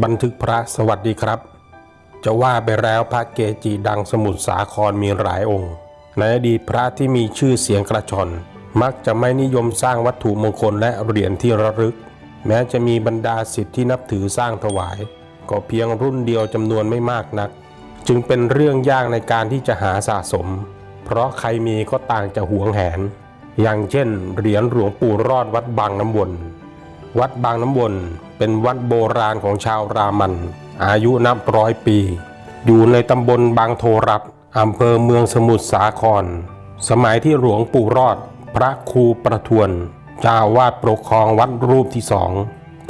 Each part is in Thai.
บันทึกพระสวัสดีครับ จะว่าไปแล้วพระเกจิดังสมุทรสาครมีหลายองค์ ในอดีตพระที่มีชื่อเสียงกระชอนมักจะไม่นิยมสร้างวัตถุมงคลและเหรียญที่ระลึก แม้จะมีบรรดาสิทธิ์ที่นับถือสร้างถวาย ก็เพียงรุ่นเดียวจำนวนไม่มากนัก จึงเป็นเรื่องยากในการที่จะหาสะสม เพราะใครมีก็ต่างจะหวงแหน อย่างเช่นเหรียญหลวงปู่รอดวัดบางน้ำวน วัดบางน้ำวนเป็นวัดโบราณของชาวรามัน อายุนับร้อยปี อยู่ในตำบลบางโทรับอำเภอเมืองสมุทรสาคร สมัยที่หลวงปู่รอด พระครูประทวนเจ้าวาดปกครองวัดรูปที่สอง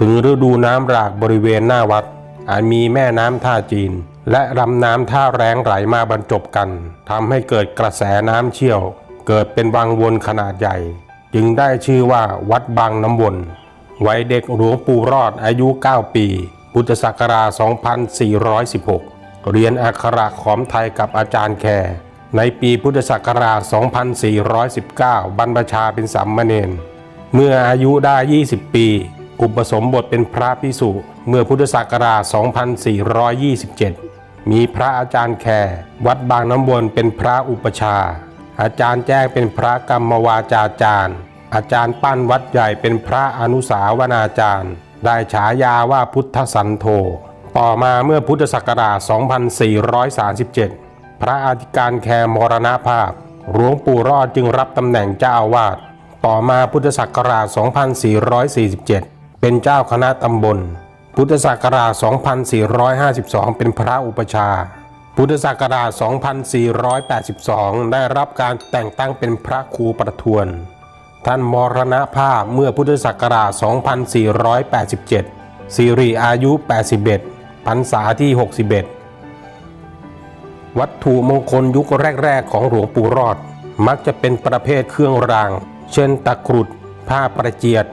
ถึงฤดูน้ำหลากบริเวณหน้าวัด อาจมีแม่น้ำท่าจีน และลำน้ำท่าแรงไหลมาบรรจบกันทำให้เกิดกระแสน้ำเชี่ยว เกิดเป็นวังวนขนาดใหญ่ จึงได้ชื่อว่าวัดบางน้ำวน วัยเด็กหลวงปู่รอดอายุ 9 ปี พุทธศักราช 2416 เรียนอักขระขอมไทยกับอาจารย์แคร์ในปีพุทธศักราช 2419 บรรพชาเป็นสัมมาเนน เมื่ออายุได้ 20 ปี อุปสมบทเป็นพระพิสุเมื่อพุทธศักราช 2427 มีพระอาจารย์แคร์วัดบางน้ำวนเป็นพระอุปชา อาจารย์แจ้งเป็นพระกรรมวาจาจารย์ อาจารย์ปั้นวัดใหญ่เป็นพระอนุสาวนาจารย์ ได้ฉายาว่าพุทธสันโธต่อมาเมื่อพุทธศักราช 2437 พระอาธิการแคร์มรณภาพ หลวงปู่รอดจึงรับตำแหน่งเจ้าอาวาส ต่อมาพุทธศักราช 2447 เป็นเจ้าคณะตำบล พุทธศักราช 2452 เป็นพระอุปชา พุทธศักราช 2482 ได้รับการแต่งตั้งเป็นพระครูประทวน ท่านมรณภาพเมื่อพุทธศักราช 2487 สิริอายุ 81พรรษาที่ 61 วัตถุมงคลยุคแรก ๆ ของหลวงปู่รอด มักจะเป็นประเภทเครื่องราง เช่นตะกรุด ผ้าประเจียด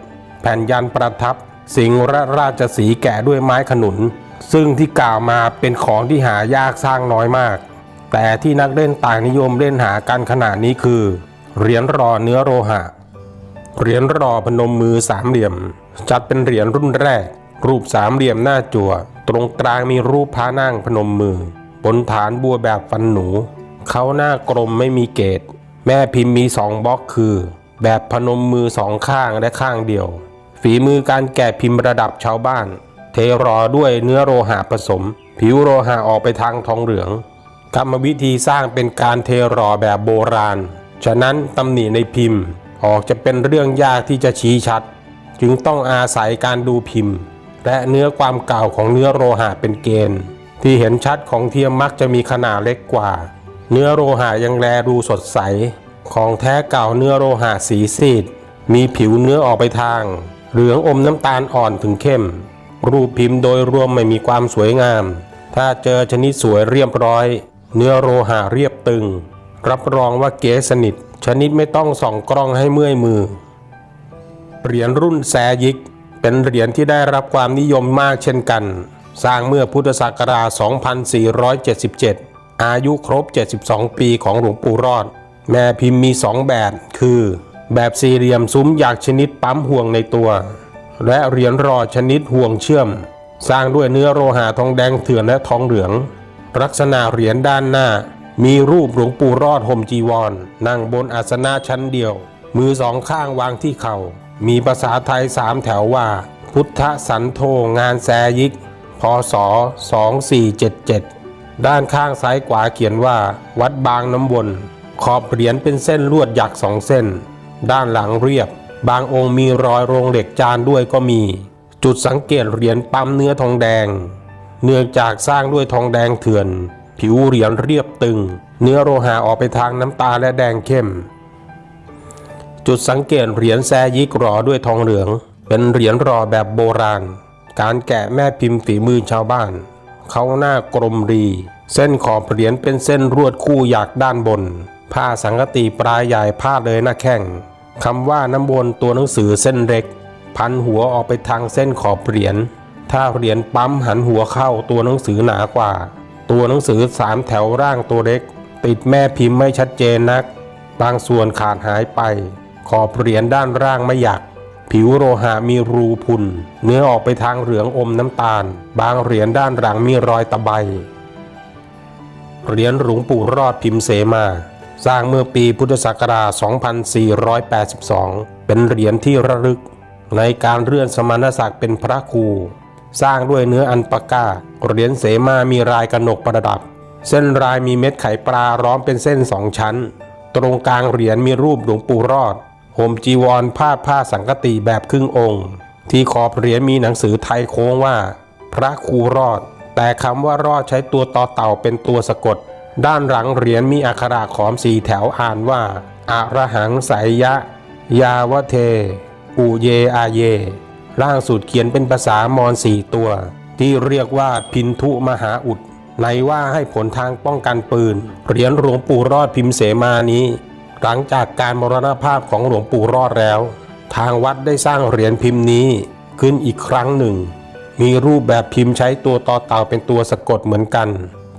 แผ่นยันประทับ สิงห์และราชสีแกะด้วยไม้ขนุน ซึ่งที่กล่าวมาเป็นของที่หายากสร้างน้อยมาก แต่ที่นักเล่นต่างนิยมเล่นหากันขนาดนี้คือ เหรียญรอเนื้อโลหะ เหรียญรอพนมมือสามเหลี่ยม จัดเป็นเหรียญรุ่นแรก รูปสามเหลี่ยมหน้าจั่ว ตรงกลางมีรูปพระนั่งพนมมือ บนฐานบัวแบบฟันหนู เขาหน้ากลมไม่มีเกตแม่พิมพ์มีสองบล็อกคือ แบบพนมมือสองข้างและข้างเดียว ฝีมือการแกะพิมพ์ระดับชาวบ้าน เทรอด้วยเนื้อโลหะผสม ผิวโลหะออกไปทางทองเหลืองกรรมวิธีสร้างเป็นการเทรอแบบโบราณ ฉะนั้นตำหนิในพิมพ์ ออกจะเป็นเรื่องยากที่จะชี้ชัด จึงต้องอาศัยการดูพิมพ์ และเนื้อความเก่าของเนื้อโลหะเป็นเกณฑ์ ที่เห็นชัดของเทียมมักจะมีขนาดเล็กกว่า เนื้อโลหะยังแลดูสดใส ของแท้เก่าเนื้อโลหะสีซีด มีผิวเนื้อออกไปทาง เหลืองอมน้ำตาลอ่อนถึงเข้ม รูปพิมพ์โดยรวมไม่มีความสวยงาม ถ้าเจอชนิดสวยเรียบร้อย เนื้อโลหะเรียบตึง รับรองว่าเก๋สนิท ชนิดไม่ต้องส่องกล้องให้เมื่อยมือ เหรียญรุ่นแซยิก เป็นเหรียญที่ได้รับความนิยมมากเช่นกัน สร้างเมื่อพุทธศักราช 2477 อายุครบ 72 ปีของหลวงปู่รอด แม่พิมพ์มีสองแบบ คือ แบบสี่เหลี่ยมซุ้มอยากชนิดปั๊มห่วงในตัว และเหรียญรอชนิดห่วงเชื่อม สร้างด้วยเนื้อโลหะทองแดงเถื่อนและทองเหลือง ลักษณะเหรียญด้านหน้า มีรูปหลวงปู่รอดห่มจีวร นั่งบนอาสนะชั้นเดียว มือสองข้างวางที่เข่า มีภาษาไทยสามแถวว่า พุทธสันโธงานแซยิก พศ 2477 ด้านข้างซ้ายขวาเขียนว่า วัดบางน้ำวน ขอบเหรียญเป็นเส้นลวดหยักสองเส้น ด้านหลังเรียบ บางองค์มีรอยโรงเหล็กจานด้วยก็มี จุดสังเกตเหรียญปั๊มเนื้อทองแดง เนื่องจากสร้างด้วยทองแดงเถื่อน ผิวเหรียญเรียบตึง เนื้อโลหะออกไปทางน้ำตาและแดงเข้ม จุดสังเกตเหรียญแซยิกรอด้วยทองเหลือง เป็นเหรียญรอแบบโบราณ การแกะแม่พิมพ์ฝีมือชาวบ้าน เขาหน้ากลมรี เส้นขอบเหรียญเป็นเส้นรวดคู่หยักด้านบน ผ้าสังกติปลายใหญ่พาเลยหน้าแข้งคำว่าน้ำบนตัวหนังสือเส้นเล็ก พันหัวออกไปทางเส้นขอบเหรียญถ้าเหรียญปั๊มหันหัวเข้าตัวหนังสือหนากว่า ตัวหนังสือสามแถวร่างตัวเล็ก ติดแม่พิมพ์ไม่ชัดเจนนัก บางส่วนขาดหายไป ขอบเหรียญด้านล่างไม่หยัก ผิวโลหะมีรูพุนเนื้อออกไปทางเหลืองอมน้ำตาล บางเหรียญด้านหลังมีรอยตะไบเหรียญหลวงปู่รอดพิมพ์เสมา สร้างเมื่อปีพุทธศักราช 2482 เป็นเหรียญที่ระลึก ในการเลื่อนสมณศักดิ์เป็นพระครู สร้างด้วยเนื้ออันปาก้าเหรียญเสมามีลายกระหนกประดับ เส้นลายมีเม็ดไข่ปลาล้อมเป็นเส้นสองชั้น ตรงกลางเหรียญมีรูปหลวงปู่รอดห่มจีวรผ้าผ้าสังกติแบบครึ่งองค์ ที่ขอบเหรียญมีหนังสือไทยโค้งว่า พระครูรอด แต่คำว่ารอดใช้ตัวต่อเต่าเป็นตัวสะกด ด้านหลังเหรียญมีอักขระขอมสีแถวอ่านว่าอะระหังสายยะ ยาวะเท อุเยอาเย ล่างสุดเขียนเป็นภาษามอญสี่ตัว ที่เรียกว่าพินทุมหาอุดในว่าให้ผลทางป้องกันปืนเหรียญหลวงปู่รอดพิมพ์เสมานี้ หลังจากการมรณภาพของหลวงปู่รอดแล้ว ทางวัดได้สร้างเหรียญพิมพ์นี้ขึ้นอีกครั้งหนึ่ง มีรูปแบบพิมพ์ใช้ตัวต่อเต่าเป็นตัวสะกดเหมือนกัน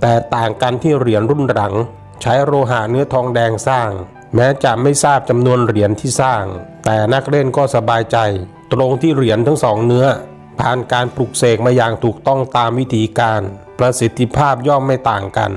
แต่ต่างกันที่เหรียญรุ่นหลัง ใช้โลหะเนื้อทองแดงสร้าง แม้จะไม่ทราบจำนวนเหรียญที่สร้าง แต่นักเล่นก็สบายใจ ตรงที่เหรียญทั้งสองเนื้อ ผ่านการปลุกเสกมาอย่างถูกต้องตามวิธีการ ประสิทธิภาพย่อมไม่ต่างกัน